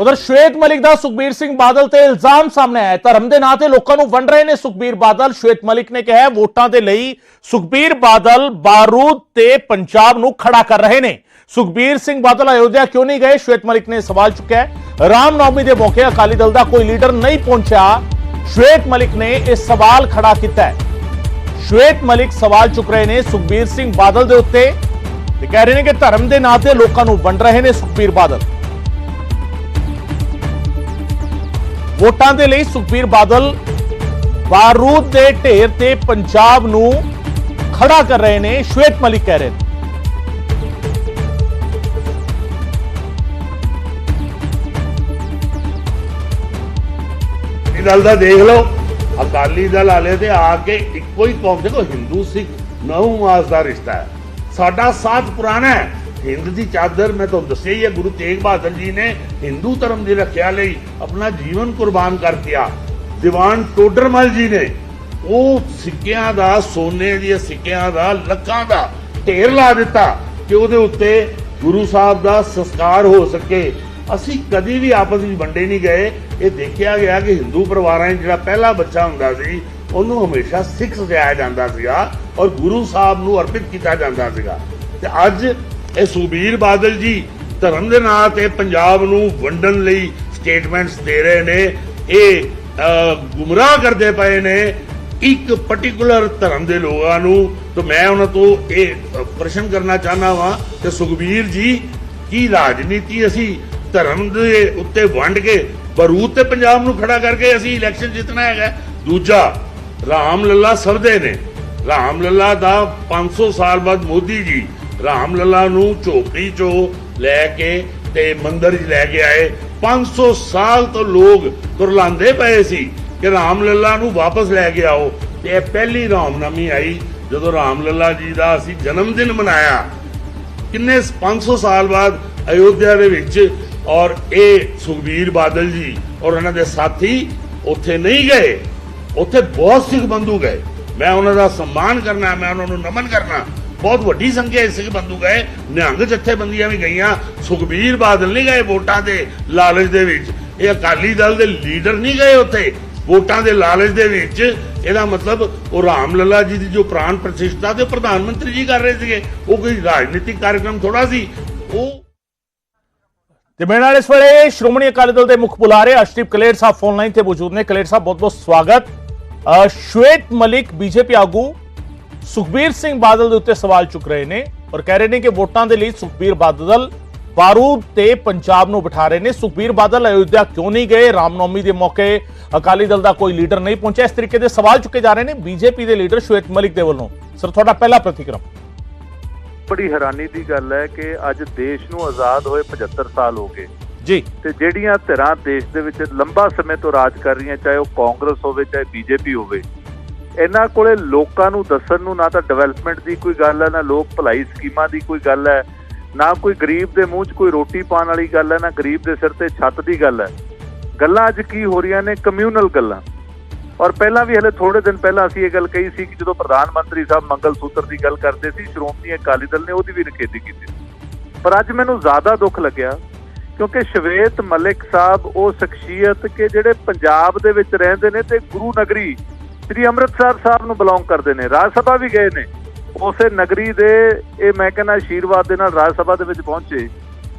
ਉਧਰ ਸ਼ਵੇਤ ਮਲਿਕ ਦਾ ਸੁਖਬੀਰ ਸਿੰਘ ਬਾਦਲ ਤੇ ਇਲਜ਼ਾਮ ਸਾਹਮਣੇ ਆਇਆ ਧਰਮ ਦੇ ਨਾਂ ਤੇ ਲੋਕਾਂ ਨੂੰ ਵੰਡ ਰਹੇ ਨੇ ਸੁਖਬੀਰ ਬਾਦਲ। ਸ਼ਵੇਤ ਮਲਿਕ ਨੇ ਕਿਹਾ ਵੋਟਾਂ ਦੇ ਲਈ ਸੁਖਬੀਰ ਬਾਦਲ ਬਾਰੂਦ ਤੇ ਪੰਜਾਬ ਨੂੰ ਖੜਾ ਕਰ ਰਹੇ ਨੇ। ਸੁਖਬੀਰ ਸਿੰਘ ਬਾਦਲ ਅਯੋਧਿਆ ਕਿਉਂ ਨਹੀਂ ਗਏ? ਸ਼ਵੇਤ ਮਲਿਕ ਨੇ ਸਵਾਲ ਚੁੱਕਿਆ ਹੈ। ਰਾਮ ਨੌਮੀ ਦੇ ਮੌਕੇ ਅਕਾਲੀ ਦਲ ਦਾ ਕੋਈ ਲੀਡਰ ਨਹੀਂ ਪਹੁੰਚਿਆ। ਸ਼ਵੇਤ ਮਲਿਕ ਨੇ ਇਹ ਸਵਾਲ ਖੜਾ ਕੀਤਾ ਹੈ। ਸ਼ਵੇਤ ਮਲਿਕ ਸਵਾਲ ਚੁੱਕ ਰਹੇ ਨੇ ਸੁਖਬੀਰ ਸਿੰਘ ਬਾਦਲ ਦੇ ਉੱਤੇ ਤੇ ਕਹਿ ਰਹੇ ਨੇ ਕਿ ਧਰਮ ਦੇ ਨਾਂ ਤੇ ਲੋਕਾਂ ਨੂੰ ਵੰਡ ਰਹੇ ਨੇ ਸੁਖਬੀਰ ਬਾਦਲ। ਵੋਟਾਂ ਦੇ ਲਈ ਸੁਖਬੀਰ ਬਾਦਲ ਬਾਰੂਦ ਦੇ ਢੇਰ ਤੇ ਪੰਜਾਬ ਨੂੰ ਖੜਾ ਕਰ ਰਹੇ ਨੇ, ਸ਼ਵੇਤ ਮਲਿਕ ਕਹਿ ਰਹੇ ਨੇ। ਅਕਾਲੀ ਦਲ ਦਾ ਦੇਖ ਲਓ। ਅਕਾਲੀ ਦਲ ਵਾਲੇ ਤੇ ਆ ਕੇ ਇੱਕੋ ਹੀ ਕੌਮ, ਦੇਖੋ ਹਿੰਦੂ, ਸਿੱਖ, ਨਹੁੰ, ਮਾਸ ਦਾ ਰਿਸ਼ਤਾ ਹੈ। ਸਾਡਾ ਸਾਥ ਪੁਰਾਣਾ ਹੈ। ਹਿੰਦ ਦੀ ਚਾਦਰ ਮੈਂ ਤੁਹਾਨੂੰ ਦੱਸਿਆ ਹੀ ਹੈ, ਗੁਰੂ ਤੇਗ ਬਹਾਦਰ ਜੀ ਨੇ ਹਿੰਦੂ ਧਰਮ ਦੀ ਰੱਖਿਆ ਲਈ ਆਪਣਾ ਜੀਵਨ ਕੁਰਬਾਨ ਕਰ ਦਿੱਤਾ। ਦੀਵਾਨ ਟੋਡਰਮਲ ਜੀ ਨੇ, ਉਹ ਸਿੱਕਿਆਂ ਦਾ, ਸੋਨੇ ਦੀਆਂ ਸਿੱਕਿਆਂ ਦਾ ਲੱਖਾਂ ਦਾ ਢੇਰ ਲਾ ਦਿੱਤਾ ਕਿ ਉਹਦੇ ਉੱਤੇ ਗੁਰੂ ਸਾਹਿਬ ਦਾ ਸੰਸਕਾਰ ਹੋ ਸਕੇ। ਅਸੀਂ ਕਦੀ ਵੀ ਆਪਸ ਵਿੱਚ ਵੰਡੇ ਨਹੀਂ ਗਏ। ਇਹ ਦੇਖਿਆ ਗਿਆ ਕਿ ਹਿੰਦੂ ਪਰਿਵਾਰਾਂ 'ਚ ਜਿਹੜਾ ਪਹਿਲਾ ਬੱਚਾ ਹੁੰਦਾ ਸੀ, ਉਹਨੂੰ ਹਮੇਸ਼ਾ ਸਿੱਖ ਸਜਾਇਆ ਜਾਂਦਾ ਸੀਗਾ ਔਰ ਗੁਰੂ ਸਾਹਿਬ ਨੂੰ ਅਰਪਿਤ ਕੀਤਾ ਜਾਂਦਾ ਸੀਗਾ। ਤੇ ਅੱਜ ਇਹ ਸੁਬੀਰ ਬਾਦਲ ਜੀ ਧਰਮ ਦੇ ਨਾਂ ਤੇ ਪੰਜਾਬ ਨੂੰ ਵੰਡਣ ਲਈ ਸਟੇਟਮੈਂਟਸ ਦੇ ਰਹੇ ਨੇ। ਇਹ ਗੁੰਮਰਾਹ ਕਰਦੇ ਪਏ ਨੇ ਇੱਕ ਪਾਰਟਿਕੂਲਰ ਧਰਮ ਦੇ ਲੋਕਾਂ ਨੂੰ। ਤਾਂ ਮੈਂ ਉਹਨਾਂ ਤੋਂ ਇਹ ਪ੍ਰਸ਼ਨ ਕਰਨਾ ਚਾਹਨਾ ਵਾਂ ਕਿ ਸੁਖਬੀਰ ਜੀ, ਕੀ ਰਾਜਨੀਤੀ ਅਸੀਂ ਧਰਮ ਦੇ ਉੱਤੇ ਵੰਡ ਕੇ ਬਰੂਦ ਤੇ ਪੰਜਾਬ ਨੂੰ ਖੜਾ ਕਰਕੇ ਅਸੀਂ ਇਲੈਕਸ਼ਨ ਜਿੱਤਣਾ ਹੈਗਾ? ਦੂਜਾ, ਰਾਮ ਲੱਲਾ ਸਭ ਦੇ ਨੇ। ਰਾਮ ਲੱਲਾ ਦਾ 500 ਸਾਲ ਬਾਅਦ ਮੋਦੀ ਜੀ ਰਾਮ ਲੱਲਾ ਨੂੰ ਝੋਪੜੀ ਚੋਂ ਲੈ ਕੇ ਤੇ ਮੰਦਰ 'ਚ ਲੈ ਕੇ ਆਏ। 500 ਸਾਲ ਤੋਂ ਲੋਕ ਦੁਰਲਾਉਂਦੇ ਪਏ ਸੀ ਕਿ ਰਾਮ ਲੱਲਾ ਨੂੰ ਵਾਪਸ ਲੈ ਕੇ ਆਓ। ਤੇ ਇਹ ਪਹਿਲੀ ਰਾਮਨਵਮੀ ਆਈ ਜਦੋਂ ਰਾਮ ਲੱਲਾ ਜੀ ਦਾ ਅਸੀਂ ਜਨਮ ਦਿਨ ਮਨਾਇਆ। ਕਿੰਨੇ 500 ਸਾਲ ਬਾਅਦ ਅਯੋਧਿਆ ਦੇ ਵਿੱਚ ਔਰ ਇਹ ਸੁਖਬੀਰ ਬਾਦਲ ਜੀ ਔਰ ਉਹਨਾਂ ਦੇ ਸਾਥੀ ਉੱਥੇ ਨਹੀਂ ਗਏ। ਉੱਥੇ ਬਹੁਤ ਸਿੱਖ ਬੰਧੂ ਗਏ। ਮੈਂ ਉਹਨਾਂ ਦਾ ਸਨਮਾਨ ਕਰਨਾ, ਮੈਂ ਉਹਨਾਂ ਨੂੰ ਨਮਨ ਕਰਨਾ। ਬਹੁਤ ਵੱਡੀ ਸੰਖਿਆ ਸਿੱਖ ਬੰਧੂ ਗਏ। ਨਿਹੰਗ ਜਥੇਬੰਦੀਆਂ ਵੀ ਗਈਆਂ। ਸੁਖਬੀਰ ਬਾਦਲ ਨਹੀਂ ਗਏ ਵੋਟਾਂ ਦੇ ਲਾਲਚ ਦੇ ਵਿੱਚ। ਇਹ ਅਕਾਲੀ ਦਲ ਦੇ ਲੀਡਰ ਨਹੀਂ ਗਏ ਉੱਥੇ ਵੋਟਾਂ ਦੇ ਲਾਲਚ ਦੇ ਵਿੱਚ। ਇਹਦਾ ਮਤਲਬ ਉਹ ਰਾਮ ਲੱਲਾ ਜੀ ਦੀ ਜੋ ਪ੍ਰਾਨ ਪ੍ਰਤਿਸ਼ਠਾ ਤੇ ਪ੍ਰਧਾਨ ਮੰਤਰੀ ਜੀ ਕਰ ਰਹੇ ਸੀਗੇ ਉਹ ਕੋਈ ਰਾਜਨੀਤਿਕ ਕਾਰਜਕ੍ਰਮ ਥੋੜਾ ਸੀ। ਉਹ ਤੇ ਮੇਰੇ ਨਾਲ ਇਸ ਵੇਲੇ ਸ਼੍ਰੋਮਣੀ ਅਕਾਲੀ ਦਲ ਦੇ ਮੁੱਖ ਬੁਲਾਰੇ ਅਸ਼ਦੀਪ ਕਲੇਰ ਸਾਹਿਬ ਫੋਨ ਲਾਈਨ ਤੇ ਮੌਜੂਦ ਨੇ। ਕਲੇਰ ਸਾਹਿਬ ਬਹੁਤ ਬਹੁਤ ਸਵਾਗਤ। ਅ, ਸ਼ਵੇਤ ਮਲਿਕ ਬੀਜੇਪੀ ਆਗੂ ਸੁਖਬੀਰ ਸਿੰਘ ਬਾਦਲ ਦੇ ਉੱਤੇ ਸਵਾਲ ਚੁੱਕ ਰਹੇ ਨੇ ਔਰ ਕਹਿ ਰਹੇ ਨੇ ਕਿ ਵੋਟਾਂ ਦੇ ਲਈ ਸੁਖਬੀਰ ਬਾਦਲ ਬਾਰੂਦ ਤੇ ਪੰਜਾਬ ਨੂੰ ਬਿਠਾ ਰਹੇ ਨੇ। ਸੁਖਬੀਰ ਬਾਦਲ ਅਯੋਧਿਆ ਕਿਉਂ ਨਹੀਂ ਗਏ? ਰਾਮਨੌਮੀ ਦੇ ਮੌਕੇ ਅਕਾਲੀ ਦਲ ਦਾ ਕੋਈ ਲੀਡਰ ਨਹੀਂ ਪਹੁੰਚਿਆ। ਇਸ ਤਰੀਕੇ ਦੇ ਸਵਾਲ ਚੁੱਕੇ ਜਾ ਰਹੇ ਨੇ ਬੀਜੇਪੀ ਦੇ ਲੀਡਰ ਸ਼ਵੇਤ ਮਲਿਕ ਦੇ ਵੱਲੋਂ। ਸਰ ਤੁਹਾਡਾ ਪਹਿਲਾ ਪ੍ਰਤੀਕਰਮ? ਬੜੀ ਹੈਰਾਨੀ ਦੀ ਗੱਲ ਹੈ ਕਿ ਅੱਜ ਦੇਸ਼ ਨੂੰ ਆਜ਼ਾਦ ਹੋਏ 75 ਸਾਲ ਹੋ ਗਏ। ਜੀ। ਤੇ ਜਿਹੜੀਆਂ ਧਿਰਾਂ ਦੇਸ਼ ਦੇ ਵਿੱਚ ਲੰਬਾ ਸਮੇਂ ਤੋਂ ਰਾਜ ਕਰ ਰਹੀਆਂ ਚਾਹੇ ਉਹ ਕਾਂਗਰਸ ਹੋਵੇ ਚਾਹੇ ਬੀਜੇਪੀ ਹੋਵੇ ਇਹਨਾਂ ਕੋਲੇ ਲੋਕਾਂ ਨੂੰ ਦੱਸਣ ਨੂੰ ਨਾ ਤਾਂ ਡਿਵੈਲਪਮੈਂਟ ਦੀ ਕੋਈ ਗੱਲ ਹੈ, ਨਾ ਲੋਕ ਭਲਾਈ ਸਕੀਮਾਂ ਦੀ ਕੋਈ ਗੱਲ ਹੈ, ਨਾ ਕੋਈ ਗਰੀਬ ਦੇ ਮੂੰਹ 'ਚ ਕੋਈ ਰੋਟੀ ਪਾਉਣ ਵਾਲੀ ਗੱਲ ਹੈ, ਨਾ ਗਰੀਬ ਦੇ ਸਿਰ ਤੇ ਛੱਤ ਦੀ ਗੱਲ ਹੈ। ਗੱਲਾਂ ਅੱਜ ਕੀ ਹੋ ਰਹੀਆਂ ਨੇ? ਕਮਿਊਨਲ ਗੱਲਾਂ। ਔਰ ਪਹਿਲਾਂ ਵੀ ਹਲੇ ਥੋੜੇ ਦਿਨ ਪਹਿਲਾਂ ਅਸੀਂ ਇਹ ਗੱਲ ਕਹੀ ਸੀ ਕਿ ਜਦੋਂ ਪ੍ਰਧਾਨ ਮੰਤਰੀ ਸਾਹਿਬ ਮੰਗਲ ਸੂਤਰ ਦੀ ਗੱਲ ਕਰਦੇ ਸੀ, ਸ਼੍ਰੋਮਣੀ ਅਕਾਲੀ ਦਲ ਨੇ ਉਹਦੀ ਵੀ ਨਿਖੇਧੀ ਕੀਤੀ ਸੀ। ਪਰ ਅੱਜ ਮੈਨੂੰ ਜ਼ਿਆਦਾ ਦੁੱਖ ਲੱਗਿਆ, ਕਿਉਂਕਿ ਸ਼ਵੇਤ ਮਲਿਕ ਸਾਹਿਬ ਉਹ ਸ਼ਖਸੀਅਤ ਕਿ ਜਿਹੜੇ ਪੰਜਾਬ ਦੇ ਵਿੱਚ ਰਹਿੰਦੇ ਨੇ ਤੇ ਗੁਰੂ ਨਗਰੀ ਸ੍ਰੀ ਅੰਮ੍ਰਿਤਸਰ ਸਾਹਿਬ ਨੂੰ ਬਿਲੋਂਗ ਕਰਦੇ ਨੇ, ਰਾਜ ਸਭਾ ਵੀ ਗਏ ਨੇ। ਉਸੇ ਨਗਰੀ ਦੇ ਇਹ ਮੈਂ ਕਹਿੰਦਾ ਆਸ਼ੀਰਵਾਦ ਦੇ ਨਾਲ ਰਾਜ ਸਭਾ ਦੇ ਵਿੱਚ ਪਹੁੰਚੇ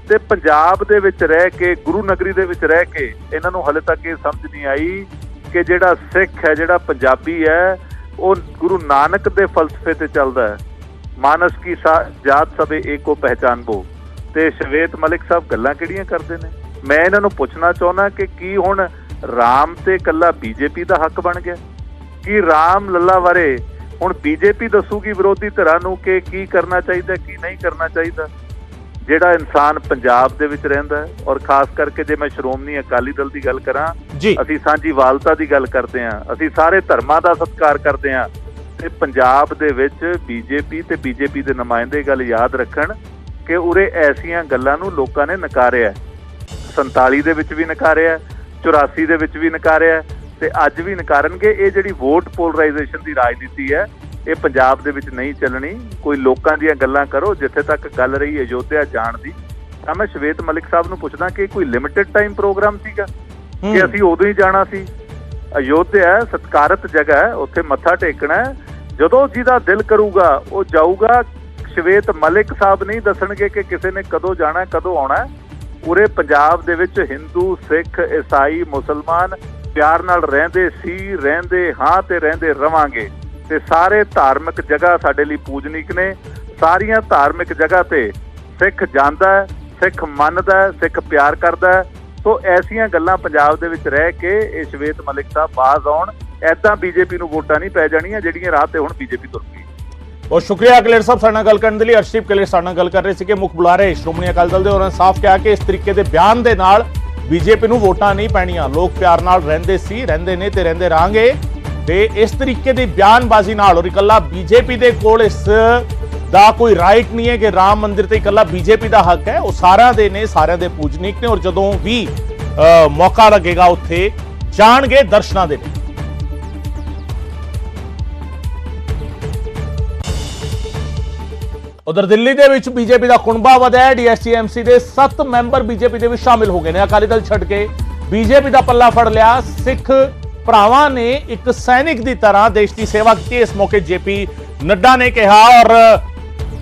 ਤੇ ਪੰਜਾਬ ਦੇ ਵਿੱਚ ਰਹਿ ਕੇ, ਗੁਰੂ ਨਗਰੀ ਦੇ ਵਿੱਚ ਰਹਿ ਕੇ ਇਹਨਾਂ ਨੂੰ ਹਲੇ ਤੱਕ ਇਹ ਸਮਝ ਨਹੀਂ ਆਈ ਕਿ ਜਿਹੜਾ ਸਿੱਖ ਹੈ, ਜਿਹੜਾ ਪੰਜਾਬੀ ਹੈ, ਉਹ ਗੁਰੂ ਨਾਨਕ ਦੇ ਫਲਸਫੇ ਤੇ ਚੱਲਦਾ ਹੈ। ਮਾਨਸ ਕੀ ਸਾ- ਜਾਤ ਸਭੇ ਏਕੋ ਪਹਿਚਾਨਬੋ। ਤੇ ਸ਼ਵੇਤ ਮਲਿਕ ਸਾਹਿਬ ਗੱਲਾਂ ਕਿਹੜੀਆਂ ਕਰਦੇ ਨੇ? ਮੈਂ ਇਹਨਾਂ ਨੂੰ ਪੁੱਛਣਾ ਚਾਹੁੰਦਾ ਕਿ ਕੀ ਹੁਣ ਰਾਮ ਤੇ ਕੱਲਾ ਬੀਜੇਪੀ ਦਾ ਹੱਕ ਬਣ ਗਿਆ? ਕੀ ਰਾਮ ਲੱਲਾ ਬਾਰੇ ਹੁਣ ਬੀਜੇਪੀ ਦੱਸੂਗੀ ਵਿਰੋਧੀ ਧਿਰਾਂ ਨੂੰ ਕਿ ਕੀ ਕਰਨਾ ਚਾਹੀਦਾ ਕੀ ਨਹੀਂ ਕਰਨਾ ਚਾਹੀਦਾ। ਜਿਹੜਾ ਇਨਸਾਨ ਪੰਜਾਬ ਦੇ ਵਿੱਚ ਰਹਿੰਦਾ ਹੈ ਔਰ ਖਾਸ ਕਰਕੇ ਜੇ ਮੈਂ ਸ਼੍ਰੋਮਣੀ ਅਕਾਲੀ ਦਲ ਦੀ ਗੱਲ ਕਰਾਂ ਅਸੀਂ ਸਾਂਝੀਵਾਲਤਾ ਦੀ ਗੱਲ ਕਰਦੇ ਹਾਂ ਅਸੀਂ ਸਾਰੇ ਧਰਮਾਂ ਦਾ ਸਤਿਕਾਰ ਕਰਦੇ ਹਾਂ ਤੇ ਪੰਜਾਬ ਦੇ ਵਿੱਚ ਬੀਜੇਪੀ ਤੇ ਬੀਜੇਪੀ ਦੇ ਨੁਮਾਇੰਦੇ ਗੱਲ ਯਾਦ ਰੱਖਣ ਕਿ ਉਰੇ ਐਸੀਆਂ ਗੱਲਾਂ ਨੂੰ ਲੋਕਾਂ ਨੇ ਨਕਾਰਿਆ 47 ਦੇ ਵਿੱਚ ਵੀ ਨਕਾਰਿਆ 84 ਦੇ ਵਿੱਚ ਵੀ ਨਕਾਰਿਆ ਤੇ ਅੱਜ ਵੀ ਨਕਾਰਨਗੇ। ਇਹ ਜਿਹੜੀ ਵੋਟ ਪੋਲਰਾਈਜੇਸ਼ਨ ਦੀ ਰਾਜਨੀਤੀ ਹੈ ਇਹ ਪੰਜਾਬ ਦੇ ਵਿੱਚ ਨਹੀਂ ਚੱਲਣੀ। ਕੋਈ ਲੋਕਾਂ ਦੀਆਂ ਗੱਲਾਂ ਕਰੋ ਜਿੱਥੇ ਤੱਕ ਗੱਲ ਰਹੀ ਅਯੋਧਿਆ ਜਾਣ ਦੀ। ਤਾਂ ਮੈਂ ਸ਼ਵੇਤ ਮਲਿਕ ਸਾਹਿਬ ਨੂੰ ਪੁੱਛਦਾ ਕਿ ਕੋਈ ਲਿਮਿਟਿਡ ਟਾਈਮ ਪ੍ਰੋਗਰਾਮ ਸੀਗਾ। ਕਿ ਅਸੀਂ ਉਦੋਂ ਹੀ ਜਾਣਾ ਸੀ? ਅਯੋਧਿਆ ਸਤਕਾਰਤ ਜਗ੍ਹਾ ਹੈ ਉੱਥੇ ਮੱਥਾ ਟੇਕਣਾ ਹੈ। ਜਦੋਂ ਜਿਹਦਾ ਦਿਲ ਕਰੂਗਾ ਉਹ ਜਾਊਗਾ। ਸ਼ਵੇਤ ਮਲਿਕ ਸਾਹਿਬ ਨਹੀਂ ਦੱਸਣਗੇ ਕਿ ਕਿਸੇ ਨੇ ਕਦੋਂ ਜਾਣਾ ਹੈ, ਕਦੋਂ ਆਉਣਾ। ਹੈ। ਉਰੇ ਪੰਜਾਬ ਦੇ ਵਿੱਚ ਹਿੰਦੂ ਸਿੱਖ ਈਸਾਈ ਮੁਸਲਮਾਨ ਪਿਆਰ ਨਾਲ ਰਹਿੰਦੇ ਸੀ, ਰਹਿੰਦੇ ਹਾਂ ਤੇ ਰਹਿੰਦੇ ਰਵਾਂਗੇ। ਤੇ ਸਾਰੇ ਧਾਰਮਿਕ ਜਗ੍ਹਾ ਸਾਡੇ ਲਈ ਪੂਜਨੀਕ ਨੇ। ਸਾਰੀਆਂ ਧਾਰਮਿਕ ਜਗ੍ਹਾ ਤੇ ਸਿੱਖ ਜਾਂਦਾ ਸਿੱਖ ਮੰਨਦਾ ਸਿੱਖ ਪਿਆਰ ਕਰਦਾ ਸੋ ਐਸੀਆਂ ਗੱਲਾਂ ਪੰਜਾਬ ਦੇ ਵਿੱਚ ਰਹਿ ਕੇ ਇਹ ਸ਼ਵੇਤ ਮਲਿਕ ਸਾਹਿਬ ਬਾਜ਼ ਆਉਣ। ਐਦਾਂ ਬੀਜੇਪੀ ਨੂੰ ਵੋਟਾਂ ਨਹੀਂ ਪੈ ਜਾਣੀਆਂ, ਜਿਹੜੀਆਂ ਰਾਹ ਤੇ ਹੁਣ ਬੀਜੇਪੀ ਤੁਰ ਗਈ ਬਹੁਤ ਸ਼ੁਕਰੀਆ ਕਲੇਰ ਸਾਹਿਬ, ਸਾਡੇ ਨਾਲ ਗੱਲ ਕਰਨ ਦੇ ਲਈ। ਅਰਸ਼ਦੀਪ ਕਲੇਰ ਸਾਡੇ ਨਾਲ ਗੱਲ ਕਰ ਰਹੇ ਸੀ ਕਿ ਮੁੱਖ ਬੁਲਾਰੇ। ਸ਼੍ਰੋਮਣੀ ਅਕਾਲੀ ਦਲ ਦੇ ਉਹਨਾਂ ਨੇ ਸਾਫ਼ ਕਿਹਾ ਕਿ ਇਸ ਤਰੀਕੇ ਦੇ ਬਿਆਨ ਦੇ ਨਾਲ ਬੀਜੇਪੀ ਨੂੰ ਵੋਟਾਂ ਨਹੀਂ ਪੈਣੀਆਂ। ਲੋਕ ਪਿਆਰ ਨਾਲ ਰਹਿੰਦੇ ਸੀ, ਰਹਿੰਦੇ ਨੇ ਤੇ ਰਹਿੰਦੇ ਰਾਂਗੇ। ਤੇ ਇਸ ਤਰੀਕੇ ਦੀ ਬਿਆਨਬਾਜ਼ੀ ਨਾਲ ਔਰ ਇਕੱਲਾ ਬੀਜੇਪੀ ਦੇ ਕੋਲ ਇਸ ਦਾ ਕੋਈ ਰਾਈਟ ਨਹੀਂ ਹੈ ਕਿ ਰਾਮ ਮੰਦਿਰ ਤੇ ਇਕੱਲਾ ਬੀਜੇਪੀ ਦਾ ਹੱਕ ਹੈ। ਉਹ ਸਾਰਿਆਂ ਦੇ ਨੇ, ਸਾਰਿਆਂ ਦੇ ਪੂਜਨੀਕ ਨੇ ਔਰ ਜਦੋਂ ਵੀ ਮੌਕਾ ਲੱਗੇਗਾ ਉੱਥੇ ਜਾਣਗੇ ਦਰਸ਼ਨਾਂ ਦੇ ਲਈ ਉਧਰ ਦਿੱਲੀ ਦੇ ਵਿੱਚ ਬੀਜੇਪੀ ਦਾ ਕੁਣਬਾ ਵਧਿਆ ਡੀਐਸਸੀਐਮਸੀ ਦੇ 7 ਮੈਂਬਰ ਬੀਜੇਪੀ ਦੇ ਵਿੱਚ ਸ਼ਾਮਿਲ ਹੋ ਗਏ ਨੇ। ਅਕਾਲੀ ਦਲ ਛੱਡ ਕੇ ਬੀਜੇਪੀ ਦਾ ਪੱਲਾ ਫੜ ਲਿਆ। ਸਿੱਖ ਭਰਾਵਾਂ ਨੇ ਇੱਕ ਸੈਨਿਕ ਦੀ ਤਰ੍ਹਾਂ ਦੇਸ਼ ਦੀ ਸੇਵਾ ਕੀਤੀ। ਇਸ ਮੌਕੇ ਜੇਪੀ ਨੱਡਾ ਨੇ ਕਿਹਾ, ਔਰ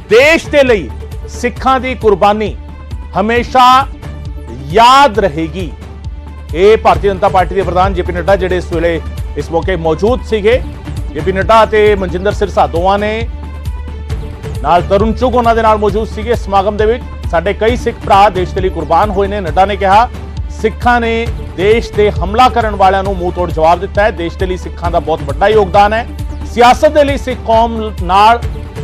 ਦੇਸ਼ ਦੇ ਲਈ ਸਿੱਖਾਂ ਦੀ ਕੁਰਬਾਨੀ ਹਮੇਸ਼ਾ ਯਾਦ ਰਹੇਗੀ। ਇਹ ਭਾਰਤੀ ਜਨਤਾ ਪਾਰਟੀ ਦੇ ਪ੍ਰਧਾਨ ਜੇਪੀ ਨੱਡਾ ਜਿਹੜੇ ਇਸ ਵੇਲੇ ਇਸ ਮੌਕੇ ਮੌਜੂਦ ਸੀਗੇ। ਜੇਪੀ ਨੱਡਾ ਅਤੇ ਮਨਜਿੰਦਰ ਸਿਰਸਾ ਦੋਵਾਂ ਨੇ ਨਾਲ ਤਰੁਣ ਚੁਗ ਉਹਨਾਂ ਦੇ ਨਾਲ ਮੌਜੂਦ ਸੀਗੇ ਸਮਾਗਮ ਦੇ ਵਿੱਚ। ਸਾਡੇ ਕਈ ਸਿੱਖ ਭਰਾ ਦੇਸ਼ ਦੇ ਲਈ ਕੁਰਬਾਨ ਹੋਏ ਨੇ। ਨੱਡਾ ਨੇ ਕਿਹਾ, ਸਿੱਖਾਂ ਨੇ ਦੇਸ਼ ਤੇ ਹਮਲਾ ਕਰਨ ਵਾਲਿਆਂ ਨੂੰ ਮੂੰਹ ਤੋੜ ਜਵਾਬ ਦਿੱਤਾ ਹੈ। ਦੇਸ਼ ਦੇ ਲਈ ਸਿੱਖਾਂ ਦਾ ਬਹੁਤ ਵੱਡਾ ਯੋਗਦਾਨ ਹੈ। ਸਿਆਸਤ ਦੇ ਲਈ ਸਿੱਖ ਕੌਮ ਨਾਲ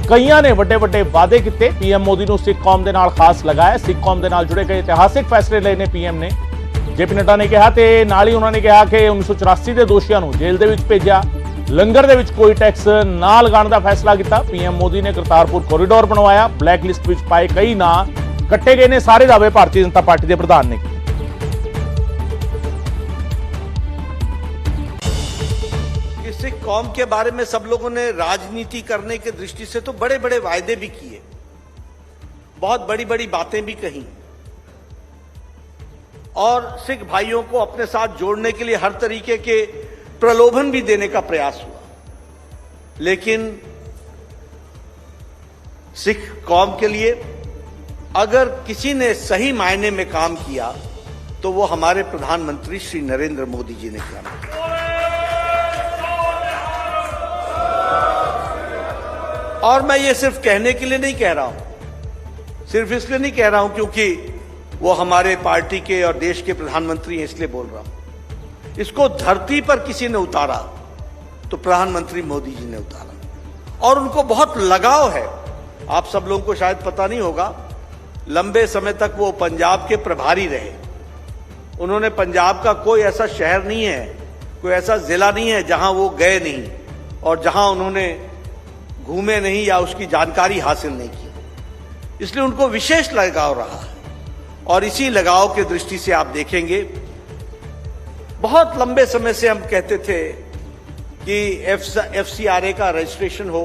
ਕਈਆਂ ਨੇ ਵੱਡੇ ਵੱਡੇ ਵਾਅਦੇ ਕੀਤੇ। ਪੀਐਮ ਮੋਦੀ ਨੂੰ ਸਿੱਖ ਕੌਮ ਦੇ ਨਾਲ ਖਾਸ ਲਗਾਇਆ। ਸਿੱਖ ਕੌਮ ਦੇ ਨਾਲ ਜੁੜੇ ਕਈ ਇਤਿਹਾਸਿਕ ਫੈਸਲੇ ਲਏ ਨੇ ਪੀਐਮ ਨੇ। ਜੇਪੀ ਨੱਡਾ ਨੇ ਕਿਹਾ ਤੇ ਨਾਲ ਹੀ ਉਹਨਾਂ ਨੇ ਕਿਹਾ ਕਿ 1984 ਦੇ ਦੋਸ਼ੀਆਂ ਨੂੰ ਜੇਲ੍ਹ ਦੇ ਵਿੱਚ ਭੇਜਿਆ। ਲੰਗਰ ਦੇ ਵਿੱਚ ਕੋਈ ਟੈਕਸ ਨਾ ਲਗਾਉਣ ਦਾ ਫੈਸਲਾ ਕੀਤਾ ਪੀਐਮ ਮੋਦੀ ਨੇ ਕਰਤਾਰਪੁਰ ਕੋਰੀਡੋਰ ਬਣਵਾਇਆ ਬਲੈਕ ਲਿਸਟ ਵਿੱਚ ਪਾਏ ਕਈ ਨਾਂ ਕੱਟੇ ਗਏ ਨੇ ਸਾਰੇ ਦਾਅਵੇ ਭਾਰਤੀ ਜਨਤਾ ਪਾਰਟੀ ਦੇ ਪ੍ਰਧਾਨ ਨੇ ਕੀਤੇ कि सिख कौम के बारे में सब लोगों ने राजनीति करने की दृष्टि से तो बड़े बड़े वायदे भी किए बहुत बड़ी बड़ी बातें भी कही और सिख भाइयों को अपने साथ जोड़ने के लिए हर तरीके के प्रलोभन भी देने का प्रयास हुआ। लेकिन सिख कौम के लिए अगर किसी ने सही मायने में काम किया तो वो हमारे प्रधानमंत्री श्री नरेंद्र मोदी जी ने किया। और मैं ये सिर्फ़ कहने के लिए नहीं कह रहा हूँ, सिर्फ़ इसलिए नहीं कह रहा हूँ क्योंकि वो हमारे पार्टी के और देश के प्रधानमंत्री हैं, इसलिए बोल रहा हूँ। इसको धरती पर किसी ने उतारा तो प्रधानमंत्री मोदी जी ने उतारा। और उनको बहुत लगाव है। आप सब लोगों को शायद पता नहीं होगा, लंबे समय तक वो पंजाब के प्रभारी रहे। उन्होंने पंजाब का कोई ऐसा शहर नहीं है, कोई ऐसा जिला नहीं है जहाँ वो गए नहीं, और जहाँ उन्होंने घूमे नहीं या उसकी जानकारी हासिल नहीं की। इसलिए उनको विशेष लगाव रहा है। और इसी लगाव की दृष्टि से आप देखेंगे बहुत लंबे समय से हम कहते थे कि एफ़ सी आर ए का रजिस्ट्रेशन हो।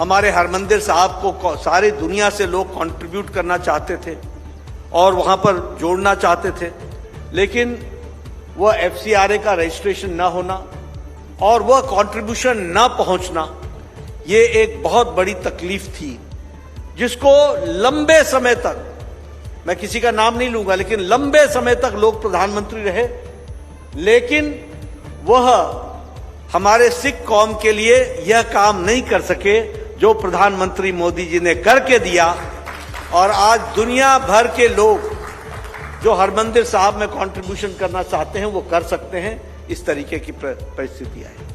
हमारे हरमंदिर साहब को सारी दुनिया से लोग कंट्रीब्यूट करना चाहते थे और वहाँ पर जोड़ना चाहते थे। लेकिन वह एफ़ सी आर ए का रजिस्ट्रेशन न होना और वह कंट्रीब्यूशन न पहुँचना, ये एक बहुत बड़ी तकलीफ़ थी, जिसको लंबे समय तक, मैं किसी का नाम नहीं लूँगा, लेकिन लंबे समय तक लोग प्रधानमंत्री रहे लेकिन वह हमारे सिख कौम के लिए यह काम नहीं कर सके जो प्रधानमंत्री मोदी जी ने करके दिया। और आज दुनिया भर के लोग जो हरमंदिर साहब में कंट्रीब्यूशन करना चाहते हैं, वो कर सकते हैं। इस तरीके की पर- परिस्थितियाँ हैं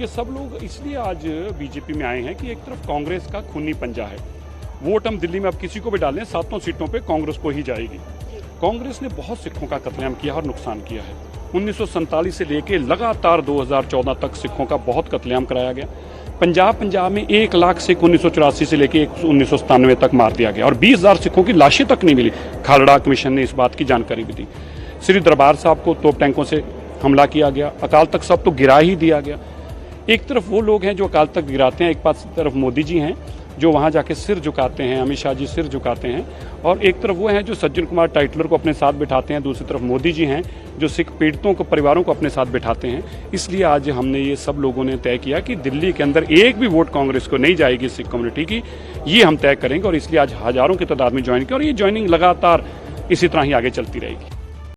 ये सब लोग इसलिए आज बीजेपी में आए हैं कि एक तरफ़ कांग्रेस का खूनी पंजा है। वोट हम दिल्ली में अब किसी को भी डालें सातों सीटों पे कांग्रेस को ही जाएगी। कांग्रेस ने बहुत सिखों का कत्लेआम किया और नुकसान किया है। उन्नीस से लेके लगातार 2014 तक सिखों का बहुत कत्लेआम कराया गया। पंजाब पंजाब में एक लाख सिख उन्नीस सौ चौरासी से लेके उन्नीस तक मार दिया गया और बीस हज़ार सिखों की लाशें तक नहीं मिली। खालड़ा कमीशन ने इस बात की जानकारी भी दी। श्री दरबार साहब को तोप टैंकों से हमला किया गया। अकाल तख्त साहब तो गिरा ही दिया गया। एक तरफ़ वो लोग हैं जो अकाल तख्त गिराते हैं, एक पास तरफ़ मोदी जी हैं। जो वहाँ जाके सिर झुकाते हैं, अमित शाह जी सिर झुकाते हैं, और एक तरफ़ वो हैं जो सज्जन कुमार टाइटलर को अपने साथ बिठाते हैं, दूसरी तरफ़ मोदी जी हैं जो सिख पीड़ितों को, परिवारों को अपने साथ बिठाते हैं। इसलिए आज हमने ये सब लोगों ने तय किया कि दिल्ली के अंदर एक भी वोट कांग्रेस को नहीं जाएगी सिख कम्युनिटी की, ये हम तय करेंगे और इसलिए आज हज़ारों की तादाद में ज्वाइन किया और ये ज्वाइनिंग लगातार इसी तरह ही आगे चलती रहेगी।